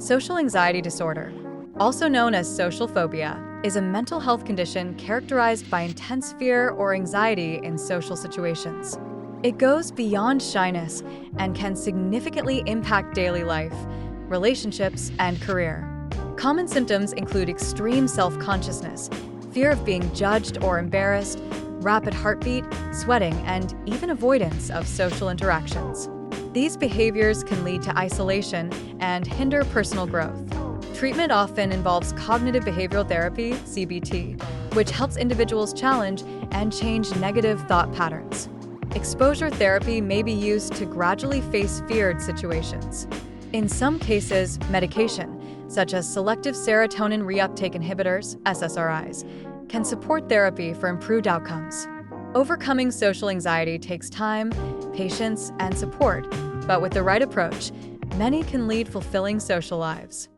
Social anxiety disorder, also known as social phobia, is a mental health condition characterized by intense fear or anxiety in social situations. It goes beyond shyness and can significantly impact daily life, relationships, and career. Common symptoms include extreme self consciousness, fear of being judged or embarrassed, rapid heartbeat, sweating, and even avoidance of social interactions. These behaviors can lead to isolation and hinder personal growth. Treatment often involves cognitive behavioral therapy, CBT, which helps individuals challenge and change negative thought patterns. Exposure therapy may be used to gradually face feared situations. In some cases, medication, such as selective serotonin reuptake inhibitors, SSRIs, can support therapy for improved outcomes. Overcoming social anxiety takes time, patience, and support, but with the right approach, many can lead fulfilling social lives.